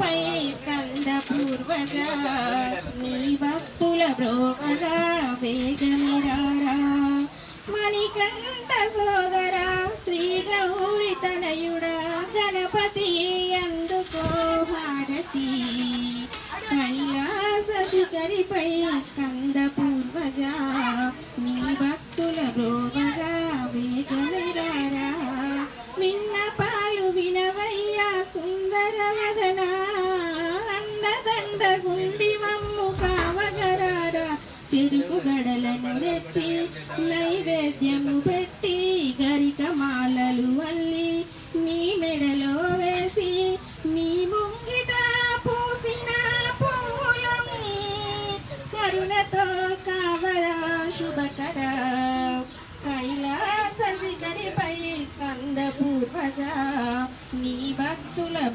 పై స్కంద పూర్వజ నీ భక్తుల బ్రోవగా వేగమిరారా మణికంఠ సోదర శ్రీ గౌరి తనయుడా గణపతి అందుకో భారతి కైలాస శిఖరిపై స్కంద సుందరవదన? అండదండ గుండి మమ్ము కావగరారా? చిరుకు గడలను తెచ్చి నైవేద్యము పెట్టి గరిక మాలలు నీ మెడలో వేసి నీ ముంగిట పూసిన పూలం tú la.